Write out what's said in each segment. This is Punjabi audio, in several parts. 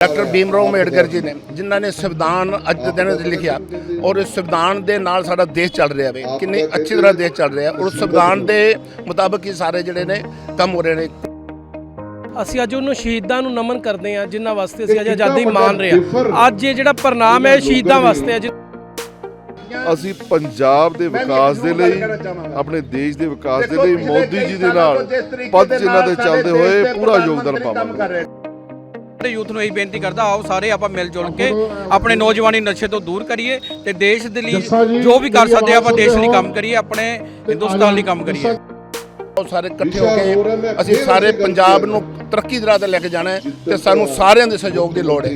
ਡਾਕਟਰ ਭੀਮਰਾਓ ਅੰਬੇਡਕਰ ਜੀ ਨੇ ਜਿਨ੍ਹਾਂ ਨੇ ਸੰਵਿਧਾਨ ਅੱਜ ਦੇ ਦਿਨ ਵਿੱਚ ਲਿਖਿਆ ਔਰ ਇਸ ਸੰਵਿਧਾਨ ਦੇ ਨਾਲ ਸਾਡਾ ਦੇਸ਼ ਚੱਲ ਰਿਹਾ ਵੇ ਕਿੰਨੀ ਅੱਛੀ ਤਰ੍ਹਾਂ ਦੇਸ਼ ਚੱਲ ਰਿਹਾ। ਔਰ ਸੰਵਿਧਾਨ ਦੇ ਮੁਤਾਬਕ ਹੀ ਸਾਰੇ ਜਿਹੜੇ ਨੇ ਕੰਮ ਹੋ ਰਹੇ ਨੇ। ਅਸੀਂ ਅੱਜ ਉਹਨੂੰ ਸ਼ਹੀਦਾਂ ਨੂੰ ਨਮਨ ਕਰਦੇ ਹਾਂ ਜਿਨ੍ਹਾਂ ਵਾਸਤੇ ਅਸੀਂ ਅੱਜ ਆਜ਼ਾਦੀ ਮਾਣ ਰਹੇ ਹਾਂ। ਅੱਜ ਇਹ ਜਿਹੜਾ ਪ੍ਰਣਾਮ ਹੈ ਸ਼ਹੀਦਾਂ ਵਾਸਤੇ ਹੈ ਅਸੀਂ ਪੰਜਾਬ ਦੇ ਵਿਕਾਸ ਦੇ ਲਈ ਆਪਣੇ ਦੇਸ਼ ਦੇ ਵਿਕਾਸ ਦੇ ਲਈ ਮੋਦੀ ਜੀ ਦੇ ਨਾਲ ਪਦ ਚਿੰਨ੍ਹਾਂ ਤੇ ਚੱਲਦੇ ਹੋਏ ਪੂਰਾ ਯੋਗਦਾਨ ਪਾਵਾਂਗੇ। ਤੇ ਯੂਥ ਨੂੰ ਇਹੀ ਬੇਨਤੀ ਕਰਦਾ ਆਓ ਸਾਰੇ ਆਪਾਂ ਮਿਲ ਜੁਲ ਕੇ ਆਪਣੇ ਨੌਜਵਾਨੀ ਨਸ਼ੇ ਤੋਂ ਦੂਰ ਕਰੀਏ ਤੇ ਦੇਸ਼ ਦੇ ਲਈ ਜੋ ਵੀ ਕਰ ਸਕਦੇ ਆਪਾਂ ਦੇਸ਼ ਲਈ ਕੰਮ ਕਰੀਏ ਆਪਣੇ ਹਿੰਦੁਸਤਾਨ ਲਈ ਕੰਮ ਕਰੀਏ। ਸਾਰੇ ਇਕੱਠੇ ਹੋ ਕੇ ਅਸੀਂ ਸਾਰੇ ਪੰਜਾਬ ਨੂੰ ਤਰੱਕੀ ਦੀ ਰਾਹ ਤੇ ਲੈ ਕੇ ਜਾਣਾ ਹੈ ਤੇ ਸਾਨੂੰ ਸਾਰਿਆਂ ਦੇ ਸਹਿਯੋਗ ਦੀ ਲੋੜ ਹੈ।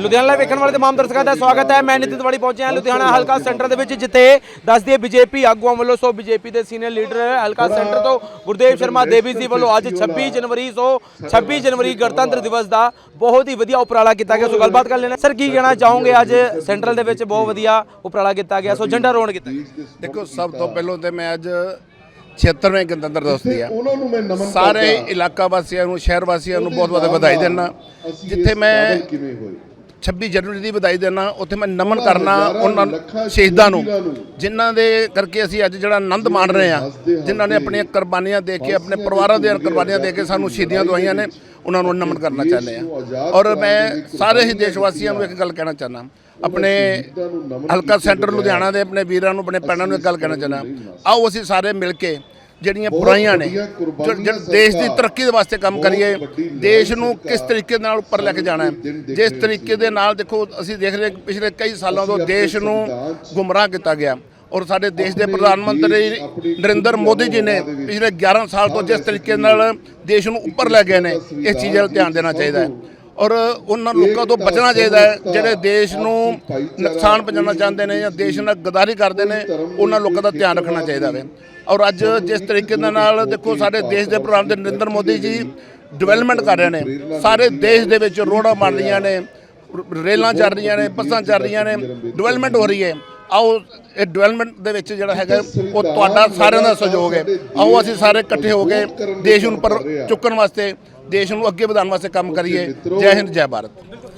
ਲੁਧਿਆਣਾ ਲਾਈਵ ਵੇਖਣ ਵਾਲੇ ਤਮਾਮ ਦਰਸ਼ਕਾਂ ਦਾ ਸਵਾਗਤ ਹੈ। ਮੈਂ ਨਿਤਿਨ ਤਿਵਾੜੀ ਪਹੁੰਚਿਆ ਹਾਂ ਲੁਧਿਆਣਾ ਹਲਕਾ ਸੈਂਟਰ ਦੇ ਵਿੱਚ ਜਿੱਥੇ ਦੱਸਦੀ ਹੈ ਬੀਜੇਪੀ ਆਗੂਆਂ ਵੱਲੋਂ ਸੋ ਬੀਜੇਪੀ ਦੇ ਸੀਨੀਅਰ ਲੀਡਰ ਹਲਕਾ ਸੈਂਟਰ ਤੋਂ ਗੁਰਦੇਵ ਸ਼ਰਮਾ ਦੇਵੀ ਜੀ ਵੱਲੋਂ ਅੱਜ 26 ਜਨਵਰੀ ਸੋ 26 ਜਨਵਰੀ ਗਣਤੰਤਰ ਦਿਵਸ ਦਾ ਬਹੁਤ ਹੀ ਵਧੀਆ ਉਪਰਾਲਾ ਕੀਤਾ ਗਿਆ। ਸੋ ਗੱਲਬਾਤ ਕਰ ਲੈਣਾ ਸਰ ਕੀ ਕਹਿਣਾ ਚਾਹੋਗੇ? ਅੱਜ ਸੈਂਟਰਲ ਦੇ ਵਿੱਚ ਬਹੁਤ ਵਧੀਆ ਉਪਰਾਲਾ ਕੀਤਾ ਗਿਆ। ਸੋ ਝੰਡਾ ਰੋਣ ਕੀਤਾ ਗਿਆ। ਦੇਖੋ ਸਭ ਤੋਂ ਪਹਿਲਾਂ ਤੇ ਮੈਂ ਅੱਜ 76ਵੇਂ ਗਣਤੰਤਰ ਦਿਵਸ ਦੀ ਆ। ਸਾਰੇ ਇਲਾਕਾ ਵਾਸੀਆਂ ਨੂੰ ਸ਼ਹਿਰ ਵਾਸੀਆਂ ਨੂੰ ਬਹੁਤ ਬਹੁਤ ਵਧਾਈ ਦਿੰਦਾ। ਜਿੱਥੇ ਮੈਂ 26 ਜਨਵਰੀ ਦੀ ਵਧਾਈ ਦੇਣਾ ਉੱਥੇ ਮੈਂ ਨਮਨ ਕਰਨਾ ਉਹਨਾਂ ਸ਼ਹੀਦਾਂ ਨੂੰ। ਜਿਨ੍ਹਾਂ ਦੇ ਕਰਕੇ ਅਸੀਂ ਅੱਜ ਜਿਹੜਾ ਆਨੰਦ ਮਾਣ ਰਹੇ ਆ ਜਿਨ੍ਹਾਂ ਨੇ ਆਪਣੀਆਂ ਕੁਰਬਾਨੀਆਂ ਦੇ ਕੇ ਆਪਣੇ ਪਰਿਵਾਰਾਂ ਦੀਆਂ ਕੁਰਬਾਨੀਆਂ ਦੇ ਕੇ ਸਾਨੂੰ ਸ਼ਹੀਦੀਆਂ ਦਵਾਈਆਂ ਨੇ ਉਹਨਾਂ ਨੂੰ ਨਮਨ ਕਰਨਾ ਚਾਹੁੰਦੇ ਆ ਔਰ ਮੈਂ ਸਾਰੇ ਹੀ ਦੇਸ਼ ਵਾਸੀਆਂ ਨੂੰ ਇੱਕ ਗੱਲ ਕਹਿਣਾ ਚਾਹੁੰਦਾ ਆਪਣੇ ਹਲਕਾ ਸੈਂਟਰ ਲੁਧਿਆਣਾ ਦੇ ਆਪਣੇ ਵੀਰਾਂ ਨੂੰ ਆਪਣੇ ਭੈਣਾਂ ਨੂੰ ਇੱਕ ਗੱਲ ਕਹਿਣਾ ਚਾਹੁੰਦਾ ਆਓ ਅਸੀਂ ਸਾਰੇ ਮਿਲ ਕੇ ਜਿਹੜੀਆਂ ਬੁਰਾਈਆਂ ਨੇ ਦੇਸ਼ ਦੀ ਤਰੱਕੀ ਦੇ ਵਾਸਤੇ ਕੰਮ ਕਰੀਏ ਦੇਸ਼ ਨੂੰ ਕਿਸ ਤਰੀਕੇ ਨਾਲ ਉੱਪਰ ਲੈ ਕੇ ਜਾਣਾ ਹੈ? ਜਿਸ ਤਰੀਕੇ ਦੇ ਨਾਲ ਦੇਖੋ ਅਸੀਂ ਦੇਖ ਰਹੇ ਪਿਛਲੇ ਕਈ ਸਾਲਾਂ ਤੋਂ ਦੇਸ਼ ਨੂੰ ਗੁੰਮਰਾਹ ਕੀਤਾ ਗਿਆ। ਔਰ ਸਾਡੇ ਦੇਸ਼ ਦੇ ਪ੍ਰਧਾਨ ਮੰਤਰੀ ਨਰਿੰਦਰ ਮੋਦੀ ਜੀ ਨੇ ਪਿਛਲੇ 11 ਸਾਲ ਤੋਂ ਜਿਸ ਤਰੀਕੇ ਨਾਲ ਦੇਸ਼ ਨੂੰ ਉੱਪਰ ਲੈ ਗਏ ਨੇ ਇਸ ਚੀਜ਼ ਵੱਲ ਧਿਆਨ ਦੇਣਾ ਚਾਹੀਦਾ ਹੈ। ਔਰ ਉਹਨਾਂ ਲੋਕਾਂ ਤੋਂ ਬਚਣਾ ਚਾਹੀਦਾ ਹੈ ਜਿਹੜੇ ਦੇਸ਼ ਨੂੰ ਨੁਕਸਾਨ ਪਹੁੰਚਾਉਣਾ ਚਾਹੁੰਦੇ ਨੇ ਜਾਂ ਦੇਸ਼ ਨਾਲ ਗਦਾਰੀ ਕਰਦੇ ਨੇ ਉਹਨਾਂ ਲੋਕਾਂ ਦਾ ਧਿਆਨ ਰੱਖਣਾ ਚਾਹੀਦਾ ਹੈ। ਔਰ ਅੱਜ ਜਿਸ ਤਰੀਕੇ ਦੇ ਨਾਲ ਦੇਖੋ ਸਾਡੇ ਦੇਸ਼ ਦੇ ਪ੍ਰਧਾਨ ਮੰਤਰੀ ਨਰਿੰਦਰ ਮੋਦੀ ਜੀ ਡਿਵੈਲਪਮੈਂਟ ਕਰ ਰਹੇ ਨੇ। ਸਾਰੇ ਦੇਸ਼ ਦੇ ਵਿੱਚ ਰੋਡਾਂ ਬਣ ਰਹੀਆਂ ਨੇ ਰੇਲਾਂ ਚੱਲ ਰਹੀਆਂ ਨੇ ਬੱਸਾਂ ਚੱਲ ਰਹੀਆਂ ਨੇ ਡਿਵੈਲਪਮੈਂਟ ਹੋ ਰਹੀ ਹੈ। ਆਓ ਇਹ ਡਿਵੈਲਪਮੈਂਟ ਦੇ ਵਿੱਚ ਜਿਹੜਾ ਹੈਗਾ ਉਹ ਤੁਹਾਡਾ ਸਾਰਿਆਂ ਦਾ ਸਹਿਯੋਗ ਹੈ। ਆਓ ਅਸੀਂ ਸਾਰੇ ਇਕੱਠੇ ਹੋ ਕੇ ਦੇਸ਼ ਨੂੰ ਪਰ ਚੁੱਕਣ ਵਾਸਤੇ ਦੇਸ਼ ਨੂੰ ਅੱਗੇ ਵਧਾਉਣ ਵਾਸਤੇ ਕੰਮ ਕਰੀਏ। ਜੈ ਹਿੰਦ ਜੈ ਭਾਰਤ।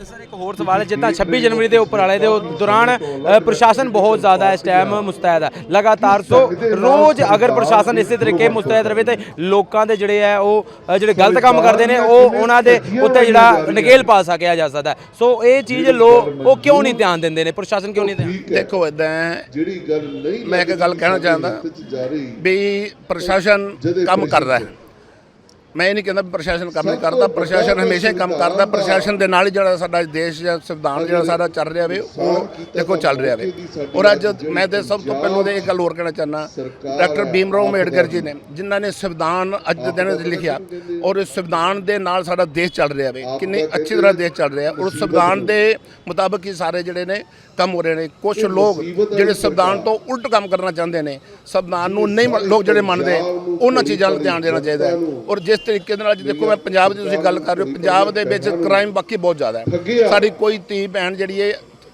ਸਰ ਇੱਕ ਹੋਰ ਸਵਾਲ ਹੈ ਜਿੱਦਾਂ 26 ਜਨਵਰੀ ਦੇ ਉਪਰਾਲੇ ਦੇ ਉਹ ਦੌਰਾਨ ਪ੍ਰਸ਼ਾਸਨ ਬਹੁਤ ਜ਼ਿਆਦਾ ਇਸ ਟਾਈਮ ਮੁਸਤੈਦ ਹੈ ਲਗਾਤਾਰ ਸੋ ਰੋਜ਼ ਅਗਰ ਪ੍ਰਸ਼ਾਸਨ ਇਸੇ ਤਰੀਕੇ ਮੁਸਤੈਦ ਰਵੇ ਤੇ ਲੋਕਾਂ ਦੇ ਜਿਹੜੇ ਹੈ ਉਹ ਜਿਹੜੇ ਗਲਤ ਕੰਮ ਕਰਦੇ ਨੇ ਉਹ ਉਹਨਾਂ ਦੇ ਉੱਤੇ ਜਿਹੜਾ ਨਕੇਲ ਪਾ ਸਕਿਆ ਜਾ ਸਕਦਾ। ਸੋ ਇਹ ਚੀਜ਼ ਲੋਕ ਉਹ ਕਿਉਂ ਨਹੀਂ ਧਿਆਨ ਦਿੰਦੇ ਨੇ? ਪ੍ਰਸ਼ਾਸਨ ਕਿਉਂ ਨਹੀਂ ਧਿਆਨ ਦੇਖੋ ਇਦਾਂ ਜਿਹੜੀ ਗੱਲ ਨਹੀਂ ਮੈਂ ਇੱਕ ਗੱਲ ਕਹਿਣਾ ਚਾਹੁੰਦਾ ਰਹੀ ਵੀ ਪ੍ਰਸ਼ਾਸਨ ਕੰਮ ਕਰਦਾ ਹੈ। ਮੈਂ ਇਹ ਨਹੀਂ ਕਹਿੰਦਾ ਪ੍ਰਸ਼ਾਸਨ ਕੰਮ ਨਹੀਂ ਕਰਦਾ ਪ੍ਰਸ਼ਾਸਨ ਹਮੇਸ਼ਾ ਹੀ ਕੰਮ ਕਰਦਾ ਪ੍ਰਸ਼ਾਸਨ ਦੇ ਨਾਲ ਹੀ ਜਿਹੜਾ ਸਾਡਾ ਦੇਸ਼ ਜਾਂ ਸੰਵਿਧਾਨ ਜਿਹੜਾ ਸਾਡਾ ਚੱਲ ਰਿਹਾ ਵੇ ਉਹ ਦੇਖੋ ਚੱਲ ਰਿਹਾ ਵੇ। ਔਰ ਅੱਜ ਮੈਂ ਤੇ ਸਭ ਤੋਂ ਪਹਿਲਾਂ ਤੇ ਇੱਕ ਗੱਲ ਹੋਰ ਕਹਿਣਾ ਚਾਹੁੰਦਾ ਡਾਕਟਰ ਭੀਮਰਾਓ ਅੰਬੇਡਕਰ ਜੀ ਨੇ ਜਿਨ੍ਹਾਂ ਨੇ ਸੰਵਿਧਾਨ ਅੱਜ ਦੇ ਦਿਨ ਵਿੱਚ ਲਿਖਿਆ ਔਰ ਇਸ ਸੰਵਿਧਾਨ ਦੇ ਨਾਲ ਸਾਡਾ ਦੇਸ਼ ਚੱਲ ਰਿਹਾ ਵੇ ਕਿੰਨੀ ਅੱਛੀ ਤਰ੍ਹਾਂ ਦੇਸ਼ ਚੱਲ ਰਿਹਾ। ਔਰ ਸੰਵਿਧਾਨ ਦੇ ਮੁਤਾਬਕ ਹੀ ਸਾਰੇ ਜਿਹੜੇ ਨੇ ਕੰਮ ਹੋ ਰਹੇ ਨੇ। ਕੁਝ ਲੋਕ ਜਿਹੜੇ ਸੰਵਿਧਾਨ ਤੋਂ ਉਲਟ ਕੰਮ ਕਰਨਾ ਚਾਹੁੰਦੇ ਨੇ ਸੰਵਿਧਾਨ ਨੂੰ ਨਹੀਂ ਲੋਕ ਜਿਹੜੇ ਮੰਨਦੇ ਉਹਨਾਂ ਚੀਜ਼ਾਂ 'ਤੇ ਧਿਆਨ ਦੇਣਾ ਚਾਹੀਦਾ ਔਰ ਜਿਸ ਤਰੀਕੇ ਦੇ ਨਾਲ ਅੱਜ ਦੇਖੋ ਮੈਂ ਪੰਜਾਬ ਦੀ ਤੁਸੀਂ ਗੱਲ ਕਰ ਰਹੇ ਹੋ ਪੰਜਾਬ ਦੇ ਵਿੱਚ ਕ੍ਰਾਈਮ ਬਾਕੀ ਬਹੁਤ ਜ਼ਿਆਦਾ ਹੈ। ਸਾਡੀ ਕੋਈ ਧੀ ਭੈਣ ਜਿਹੜੀ ਹੈ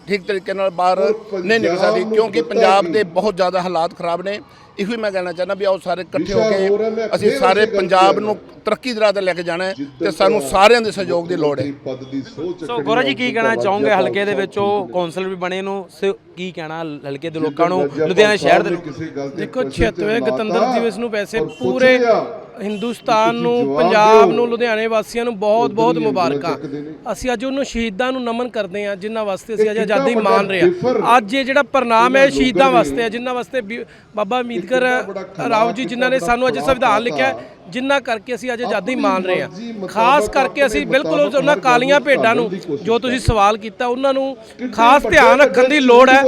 ਠੀਕ ਤਰੀਕੇ ਨਾਲ ਬਾਹਰ ਨਹੀਂ ਨਿਕਲ ਸਕਦੀ ਕਿਉਂਕਿ ਪੰਜਾਬ ਦੇ ਬਹੁਤ ਜ਼ਿਆਦਾ ਹਾਲਾਤ ਖਰਾਬ ਨੇ। ਇਹੋ ਹੀ ਮੈਂ ਕਹਿਣਾ ਚਾਹੁੰਦਾ ਵੀ ਆਓ ਸਾਰੇ ਇਕੱਠੇ ਹੋ ਕੇ ਅਸੀਂ ਸਾਰੇ ਪੰਜਾਬ ਨੂੰ ਤਰੱਕੀ ਦੀ ਰਾਹ ਤੇ ਲੈ ਕੇ ਜਾਣਾ ਹੈ ਤੇ ਸਾਨੂੰ ਸਾਰਿਆਂ ਦੇ ਸਹਿਯੋਗ ਦੀ ਲੋੜ ਹੈ। ਸੋ ਗੌਰਵ ਜੀ ਕੀ ਕਹਿਣਾ ਚਾਹੋਗੇ ਹਲਕੇ ਦੇ ਵਿੱਚ? ਉਹ ਕੌਂਸਲ ਵੀ ਬਣੇ ਨੂੰ ਸੋ ਕੀ ਕਹਿਣਾ ਹਲਕੇ ਦੇ ਲੋਕਾਂ ਨੂੰ? ਲੁਧਿਆਣਾ ਸ਼ਹਿਰ ਦੇ? ਦੇਖੋ 76ਵੇਂ ਗਣਤੰਤਰ ਦਿਵਸ ਨੂੰ ਵੈਸੇ ਪੂਰੇ ਹਿੰਦੁਸਤਾਨ ਨੂੰ ਪੰਜਾਬ ਨੂੰ ਲੁਧਿਆਣੇ ਵਾਸੀਆਂ ਨੂੰ ਬਹੁਤ ਬਹੁਤ ਮੁਬਾਰਕਾਂ। ਅਸੀਂ ਅੱਜ ਉਹਨੂੰ ਸ਼ਹੀਦਾਂ ਨੂੰ ਨਮਨ ਕਰਦੇ ਹਾਂ ਜਿਨ੍ਹਾਂ ਵਾਸਤੇ ਅਸੀਂ ਅੱਜ ਆਜ਼ਾਦੀ ਮਾਣ ਰਹੇ ਹਾਂ। ਅੱਜ ਇਹ ਜਿਹੜਾ ਪ੍ਰਣਾਮ ਹੈ ਸ਼ਹੀਦਾਂ ਵਾਸਤੇ ਹੈ ਜਿਨ੍ਹਾਂ ਵਾਸਤੇ ਬਾਬਾ ਅਮੀਦਕਰ ਰਾਓ ਜੀ ਜਿਨ੍ਹਾਂ ਨੇ ਸਾਨੂੰ ਅੱਜ ਸੰਵਿਧਾਨ ਲਿਖਿਆ ਹੈ, ਜਿਨ੍ਹਾਂ ਕਰਕੇ ਅਸੀਂ ਅੱਜ ਆਜ਼ਾਦੀ ਮਾਣ ਰਹੇ ਹਾਂ। ਖਾਸ ਕਰਕੇ ਅਸੀਂ ਬਿਲਕੁਲ ਉਹਨਾਂ ਕਾਲੀਆਂ ਭੇਡਾਂ ਨੂੰ ਜੋ ਤੁਸੀਂ ਸਵਾਲ ਕੀਤਾ ਉਹਨਾਂ ਨੂੰ ਖਾਸ ਧਿਆਨ ਰੱਖਣ ਦੀ ਲੋੜ ਹੈ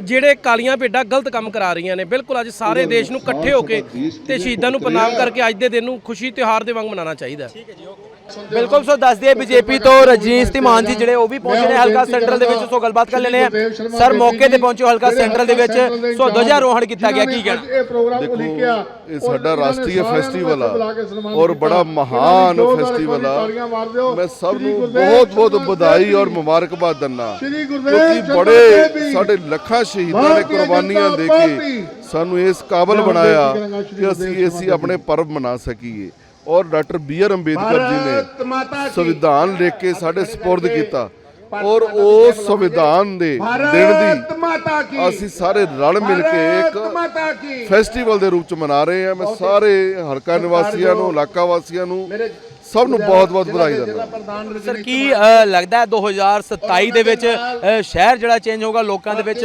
ਜਿਹੜੇ ਕਾਲੀਆਂ ਭੇਡਾਂ ਗਲਤ ਕੰਮ ਕਰਾ ਰਹੀਆਂ ਨੇ। ਬਿਲਕੁਲ ਅੱਜ ਸਾਰੇ ਦੇਸ਼ ਨੂੰ ਇਕੱਠੇ ਹੋ ਕੇ ਤੇ ਸ਼ਹੀਦਾਂ ਨੂੰ ਪ੍ਰਣਾਮ ਕਰਕੇ ਅੱਜ ਦੇ ਦਿਨ ਨੂੰ ਖੁਸ਼ੀ ਤਿਉਹਾਰ ਦੇ ਵਾਂਗ ਮਨਾਉਣਾ ਚਾਹੀਦਾ ਹੈ। ਬਿਲਕੁਲ ਸੋ ਦੱਸ ਦਈਏ ਬੀਜੇਪੀ ਤੋਂ ਰਜਨੀਸ਼ ਧੀਮਾਨ ਜੀ ਜਿਹੜੇ ਉਹ ਵੀ ਪਹੁੰਚੇ ਨੇ ਹਲਕਾ ਸੈਂਟਰਲ ਦੇ ਵਿੱਚ। ਸੋ ਗੱਲਬਾਤ ਕਰ ਲੈਣੇ ਆ ਸਰ ਮੌਕੇ ਤੇ ਪਹੁੰਚੋ ਹਲਕਾ ਸੈਂਟਰਲ ਦੇ ਵਿੱਚ। ਸੋ ਦਜਾ ਰੋਹਣ ਕੀਤਾ ਗਿਆ ਕੀ ਕਹਿਣਾ? ਦੇਖੋ ਇਹ ਸਾਡਾ ਰਾਸ਼ਟਰੀ ਫੈਸਟੀਵਲ ਆ ਔਰ ਬੜਾ ਮਹਾਨ ਫੈਸਟੀਵਲ ਆ। ਮੈਂ ਸਭ ਨੂੰ ਬਹੁਤ ਬਹੁਤ ਵਧਾਈ ਔਰ ਮੁਬਾਰਕਬਾਦ ਦਿੰਦਾ। ਕਿਉਂਕਿ ਬੜੇ ਸਾਡੇ ਲੱਖਾਂ ਸ਼ਹੀਦਾਂ ਨੇ ਕੁਰਬਾਨੀਆਂ ਦੇ ਕੇ ਸਾਨੂੰ ਇਸ ਕਾਬਲ ਬਣਾਇਆ ਕਿ ਅਸੀਂ ਅਸੀਂ ਆਪਣੇ ਪਰਵ ਮਨਾ ਸਕੀਏ। ਔਰ doctor B R Ambedkar ji ਨੇ ਸੰਵਿਧਾਨ ਲਿਖ ਕੇ ਸਾਡੇ ਸਪੁਰਦ ਕੀਤਾ। ਔਰ ਉਸ ਸੰਵਿਧਾਨ ਦੇ ਦਿਨ ਦੀ ਅਸੀਂ ਸਾਰੇ ਰਲ ਮਿਲ ਕੇ ਇੱਕ ਫੈਸਟੀਵਲ ਦੇ ਰੂਪ ਚ ਮਨਾ ਰਹੇ ਹਾਂ। ਮੈਂ ਸਾਰੇ ਹਲਕਾ ਨਿਵਾਸੀਆਂ ਨੂੰ ਇਲਾਕਾ ਵਾਸੀਆਂ ਨੂੰ ਸਭ ਨੂੰ ਬਹੁਤ ਬਹੁਤ ਵਧਾਈ ਦਿੰਦਾ। ਸਰ ਕੀ ਲੱਗਦਾ ਹੈ 2027 ਦੇ ਵਿੱਚ ਸ਼ਹਿਰ ਜਿਹੜਾ ਚੇਂਜ ਹੋਊਗਾ ਲੋਕਾਂ ਦੇ ਵਿੱਚ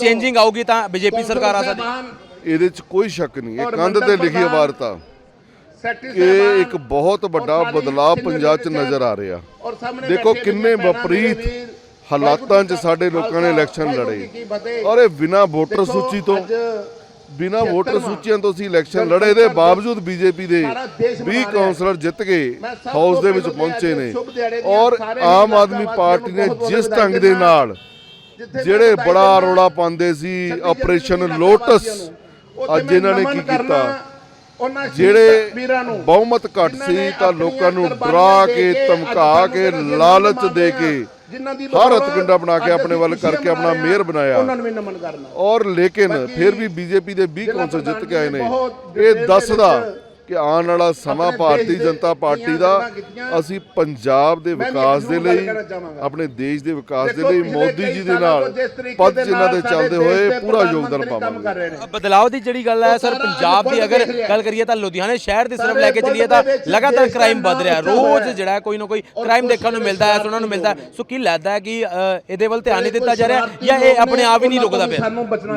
ਚੇਂਜਿੰਗ ਆਊਗੀ ਤਾਂ ਬੀਜੇਪੀ ਸਰਕਾਰ ਆ ਸਕਦੀ। ਇਹਦੇ ਚ ਕੋਈ ਸ਼ੱਕ ਨਹੀਂ। ਇਹ ਕੰਧ ਤੇ ਲਿਖੀ ਵਾਰਤਾ ਕਿ ਇੱਕ ਬਹੁਤ ਵੱਡਾ ਬਦਲਾਅ ਪੰਜਾਬ ਚ ਨਜ਼ਰ ਆ ਰਿਹਾ। ਦੇਖੋ ਕਿੰਨੇ ਵਿਪਰੀਤ ਹਾਲਾਤਾਂ 'ਚ ਸਾਡੇ ਲੋਕਾਂ ਨੇ ਇਲੈਕਸ਼ਨ ਲੜੇ। ਔਰ ਇਹ ਬਿਨਾ ਵੋਟਰ ਸੂਚੀ ਤੋਂ ਬਿਨਾ ਵੋਟਰ ਸੂਚੀਆਂ ਤੋਂ ਅਸੀਂ ਇਲੈਕਸ਼ਨ ਲੜੇ ਦੇ ਬਾਵਜੂਦ ਬੀਜੇਪੀ ਦੇ 20 ਕਾਉਂਸਲਰ ਜਿੱਤ ਕੇ ਹਾਊਸ ਦੇ ਵਿੱਚ ਪਹੁੰਚੇ ਨੇ। ਔਰ ਆਮ ਆਦਮੀ ਪਾਰਟੀ ਨੇ ਜਿਸ ਢੰਗ ਦੇ ਨਾਲ ਜਿਹੜੇ ਬੜਾ ਰੋਲਾ ਪਾਉਂਦੇ ਸੀ ਆਪਰੇਸ਼ਨ ਲੋਟਸ ਅੱਜ ਇਹਨਾਂ ਨੇ ਕੀ ਕੀਤਾ? ਜਿਹੜੇ ਬਹੁਮਤ ਘੱਟ ਸੀ ਤਾਂ ਲੋਕਾਂ ਨੂੰ ਡਰਾ ਕੇ ਧਮਕਾ ਕੇ ਲਾਲਚ ਦੇ ਕੇ ਹਰ ਹੱਥਕੰਡਾ ਬਣਾ ਕੇ ਆਪਣੇ ਵੱਲ ਕਰਕੇ ਆਪਣਾ ਮੇਅਰ ਬਣਾਇਆ। ਉਹਨਾਂ ਨੂੰ ਵੀ ਨਮਨ ਕਰਨਾ। ਔਰ ਲੇਕਿਨ ਫਿਰ ਵੀ ਬੀਜੇਪੀ ਦੇ 20 ਕੌਂਸਲ ਜਿੱਤ ਕੇ ਆਏ ਨੇ। ਇਹ ਦੱਸਦਾ ਕਿ ਆਉਣ ਵਾਲਾ ਸਮਾਂ ਭਾਰਤੀ ਜਨਤਾ ਪਾਰਟੀ ਦਾ ਅਸੀਂ ਪੰਜਾਬ ਦੇ ਵਿਕਾਸ ਦੇ ਲਈ ਆਪਣੇ ਦੇਸ਼ ਦੇ ਵਿਕਾਸ ਦੇ ਲਈ ਮੋਦੀ ਜੀ ਦੇ ਨਾਲ ਪਦ ਚਿੰਨ੍ਹਾਂ ਦੇ ਚੱਲਦੇ ਹੋਏ ਪੂਰਾ ਯੋਗਦਾਨ ਪਾਵਾਂਗੇ। ਬਦਲਾਅ ਦੀ ਜਿਹੜੀ ਗੱਲ ਹੈ ਸਰ ਪੰਜਾਬ ਦੀ ਅਗਰ ਗੱਲ ਕਰੀਏ ਤਾਂ ਲੁਧਿਆਣਾ ਸ਼ਹਿਰ ਦੀ ਸਿਰਫ ਲੈ ਕੇ ਚੱਲੀਏ ਤਾਂ ਲਗਾਤਾਰ ਕ੍ਰਾਈਮ ਵੱਧ ਰਿਹਾ। ਰੋਜ਼ ਜਿਹੜਾ ਕੋਈ ਨਾ ਕੋਈ ਕ੍ਰਾਈਮ ਦੇਖਣ ਨੂੰ ਮਿਲਦਾ ਹੈ ਸੁਣਨ ਨੂੰ ਮਿਲਦਾ ਸੋ ਕੀ ਲੱਗਦਾ ਹੈ ਕਿ ਇਹਦੇ ਵੱਲ ਧਿਆਨ ਨਹੀਂ ਦਿੱਤਾ ਜਾ ਰਿਹਾ ਜਾਂ ਇਹ ਆਪਣੇ ਆਪ ਹੀ ਨਹੀਂ ਰੁਕਦਾ ਪਿਆ?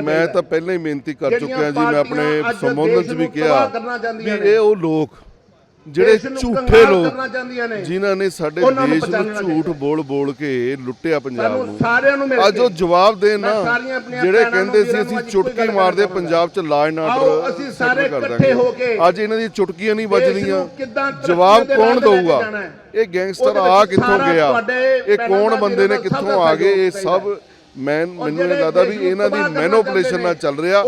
ਮੈਂ ਤਾਂ ਪਹਿਲਾਂ ਹੀ ਬੇਨਤੀ ਕਰ ਚੁੱਕਿਆ ਜੀ ਮੈਂ ਆਪਣੇ ਸੰਬੋਧਨ 'ਚ ਵੀ ਕਿਹਾ। ਵੀ ਇਹ ਉਹ ਲੋਕ ਜਿਹੜੇ ਝੂਠੇ ਲੋਕ ਜਿਨ੍ਹਾਂ ਨੇ ਸਾਡੇ ਦੇਸ਼ ਨੂੰ ਝੂਠ ਬੋਲ ਬੋਲ ਕੇ ਲੁੱਟਿਆ ਪੰਜਾਬ ਨੂੰ। ਨੂੰ ਅੱਜ ਉਹ ਜਵਾਬ ਦੇਣ ਨਾ ਜਿਹੜੇ ਨੂੰ, ਕਹਿੰਦੇ ਸੀ ਅਸੀਂ ਨੂੰ ਚੁਟਕੀ ਮਾਰਦੇ ਪੰਜਾਬ 'ਚ ਲਾਅ ਐਂਡ ਆਓ ਅਸੀਂ ਸਾਰੇ ਇਕੱਠੇ ਹੋ ਕੇ ਅੱਜ ਇਹਨਾਂ ਦੀ ਚੁਟਕੀਆਂ ਨਹੀਂ ਵੱਜਦੀਆਂ ਨੂੰ ਜਵਾਬ ਕੌਣ ਦਊਗਾ। ਇਹ ਗੈਂਗਸਟਰ ਆ ਕਿੱਥੋਂ ਗਿਆ? ਇਹ ਕੌਣ ਬੰਦੇ ਨੇ ਕਿੱਥੋਂ ਆ ਗਏ? ਇਹ ਸਭ ਮੈਂ ਮੈਨੂੰ ਇਹ ਲੱਗਦਾ ਵੀ ਇਹਨਾਂ ਦੀ ਮੈਨੋਪੂਲੇਸ਼ਨ ਨਾਲ ਚੱਲ ਰਿਹਾ।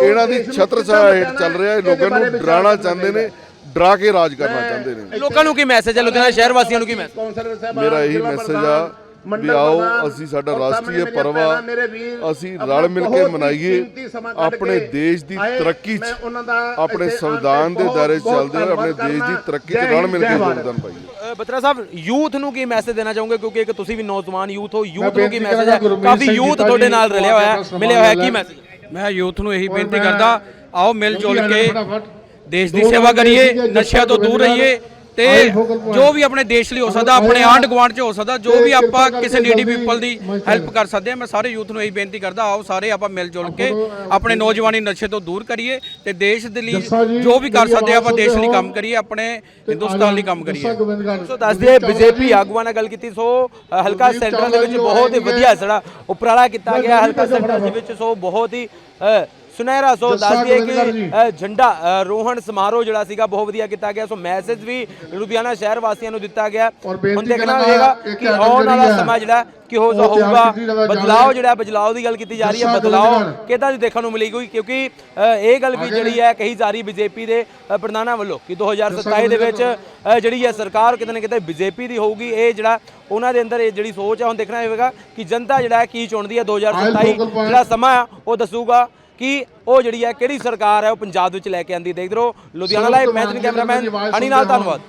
ਇਹਨਾਂ ਦੀ ਦੇਸ਼ ਨੂੰ ਛਤਰ ਕਿੱਦਾਂ ਛਾਇਆ ਹੇਠ ਚੱਲ ਰਿਹਾ ਇਹ ਲੋਕਾਂ ਨੂੰ ਕਰਨਾ ਚਾਹੁੰਦੇ ਨੇ ਡਰਾ ਕੇ ਰਾਜ ਕਰਨਾ ਚਾਹੁੰਦੇ ਨੇ। ਲੋਕਾਂ ਨੂੰ ਕੀ ਮੈਸੇਜ ਹੈ? ਲੁਧਿਆਣਾ ਸ਼ਹਿਰ ਵਾਸੀਆਂ ਨੂੰ ਕੀ ਮੈਸੇਜ ਮੇਰਾ ਇਹੀ ਮੈਸੇਜ ਆ ਮੰਡਲ ਆਓ ਅਸੀਂ ਸਾਡਾ ਰਾਸ਼ਟਰੀ ਪਰਵ ਅਸੀਂ ਰਲ ਮਿਲ ਕੇ ਮਨਾਈਏ ਆਪਣੇ ਦੇਸ਼ ਦੀ। ਤਰੱਕੀ 'ਚ ਆਪਣੇ ਸੰਵਿਧਾਨ ਦੇ ਦਾਇਰੇ ਚੱਲਦੇ ਹੋਏ ਆਪਣੇ ਦੇਸ਼ ਦੀ। ਤਰੱਕੀ 'ਚ ਰਲ ਮਿਲ ਕੇ। ਯੋਗਦਾਨ ਪਾਈਏ। ਬਤਰਾ ਸਾਹਿਬ ਯੂਥ ਨੂੰ ਕੀ ਮੈਸੇਜ ਦੇਣਾ ਚਾਹੋਗੇ? ਕਿਉਂਕਿ ਇੱਕ ਤੁਸੀਂ ਵੀ ਨੌਜਵਾਨ ਯੂਥ ਹੋ ਯੂਥ ਨੂੰ ਕੀ ਮੈਸੇਜ ਹੈ? ਕਾਫੀ ਯੂਥ ਤੁਹਾਡੇ ਨਾਲ ਰਲਿਆ ਹੋਇਆ ਮਿਲਿਆ ਹੋਇਆ ਕੀ ਮੈਸੇਜ ਮੈਂ ਯੂਥ ਨੂੰ ਇਹੀ ਬੇਨਤੀ ਕਰਦਾ ਆਓ ਮਿਲ ਜੁਲ ਕੇ ਦੇਸ਼ ਦੀ ਸੇਵਾ ਕਰੀਏ ਨਸ਼ਿਆਂ ਤੋਂ ਦੂਰ ਰਹੀਏ। ਤੇ। ਜੋ ਵੀ ਆਪਣੇ ਦੇਸ਼ ਲਈ ਹੋ ਸਕਦਾ ਆਪਣੇ ਆਂਢ ਗੁਆਂਢ 'ਚ ਹੋ ਸਕਦਾ ਜੋ ਵੀ ਆਪਾਂ ਕਿਸੇ ਨੀਡੀ ਪੀਪਲ ਦੀ ਹੈਲਪ ਕਰ ਸਕਦੇ ਆ ਮੈਂ ਸਾਰੇ ਯੂਥ ਨੂੰ ਇਹੀ ਬੇਨਤੀ ਕਰਦਾ ਆਓ ਸਾਰੇ ਆਪਾਂ ਮਿਲ ਜੁਲ ਕੇ ਆਪਣੇ ਨੌਜਵਾਨੀ ਨਸ਼ੇ ਤੋਂ ਦੂਰ ਕਰੀਏ ਤੇ ਦੇਸ਼ ਦੇ ਲਈ ਜੀ, ਵੀ ਕਰ ਸਕਦੇ ਆ ਆਪਾਂ ਦੇਸ਼ ਲਈ ਕੰਮ? ਕਰੀਏ ਆਪਣੇ ਹਿੰਦੁਸਤਾਨ ਲਈ ਕੰਮ ਕਰੀਏ। ਸੋ ਦੱਸ ਦਈਏ ਬੀਜੇਪੀ ਆਗੂਆਂ ਨਾਲ ਗੱਲ ਕੀਤੀ ਸੋ ਹਲਕਾ ਸੈਂਟਰ ਦੇ ਵਿੱਚ ਬਹੁਤ ਹੀ ਵਧੀਆ ਜਿਹੜਾ ਉਪਰਾਲਾ ਕੀਤਾ ਗਿਆ ਹਲਕਾ ਸੈਂਟਰ ਦੇ ਵਿੱਚ। ਸੋ ਬਹੁਤ ਹੀ ਸੁਨਹਿਰਾ ਸੋ ਦੱਸ ਦਈਏ ਕਿ ਝੰਡਾ ਰੋਹਣ ਸਮਾਰੋਹ ਜਿਹੜਾ ਸੀਗਾ ਬਹੁਤ ਵਧੀਆ ਕੀਤਾ ਗਿਆ। ਸੋ ਮੈਸੇਜ ਵੀ ਲੁਧਿਆਣਾ ਸ਼ਹਿਰ ਵਾਸੀਆਂ ਨੂੰ ਦਿੱਤਾ ਗਿਆ। ਹੁਣ ਦੇਖਣਾ ਇੱਕ ਕਿ ਆਉਣ ਵਾਲਾ ਹੈ, ਸਮਾਂ ਜਿਹੜਾ ਕਿਹੋ ਜਿਹਾ ਉਹ ਤਿਆਰ ਹੋਊਗਾ ਬਦਲਾਅ। ਜਿਹੜਾ ਬਦਲਾਅ ਦੀ ਗੱਲ ਕੀਤੀ ਜਾ ਰਹੀ ਹੈ। ਬਦਲਾਅ। ਕਿੱਦਾਂ ਦੀ ਦੇਖਣ ਨੂੰ ਮਿਲੇਗੀ? ਕਿਉਂਕਿ ਇਹ ਗੱਲ ਵੀ ਜਿਹੜੀ ਹੈ ਕਹੀ ਜਾ ਰਹੀ ਬੀਜੇਪੀ ਦੇ ਪ੍ਰਧਾਨਾਂ ਵੱਲੋਂ ਕਿ 2027 ਦੇ ਵਿੱਚ ਜਿਹੜੀ ਹੈ ਸਰਕਾਰ ਕਿਤੇ ਨਾ ਕਿਤੇ ਬੀਜੇਪੀ ਦੀ ਹੋਊਗੀ। ਇਹ ਜਿਹੜਾ ਉਹਨਾਂ ਦੇ ਅੰਦਰ ਇਹ ਜਿਹੜੀ ਸੋਚ ਹੈ ਹੁਣ ਦੇਖਣਾ ਹੋਵੇਗਾ ਕਿ ਜਨਤਾ ਜਿਹੜਾ ਹੈ ਕੀ ਚੁਣਦੀ ਹੈ। 2027 focal point। ਜਿਹੜਾ ਸਮਾਂ ਹੈ ਉਹ ਦੱਸੂਗਾ। ਕਿ ਉਹ ਜਿਹੜੀ ਹੈ ਕਿਹੜੀ ਸਰਕਾਰ ਹੈ ਉਹ ਪੰਜਾਬ ਵਿੱਚ ਲੈ ਕੇ ਆਂਦੀ ਦੇਖਦੇ ਰਹੋ ਲੁਧਿਆਣਾ ਲਾਈਵ ਮੈਂ ਤੇ ਕੈਮਰਾਮੈਨ ਹਣੀ ਨਾਲ ਧੰਨਵਾਦ।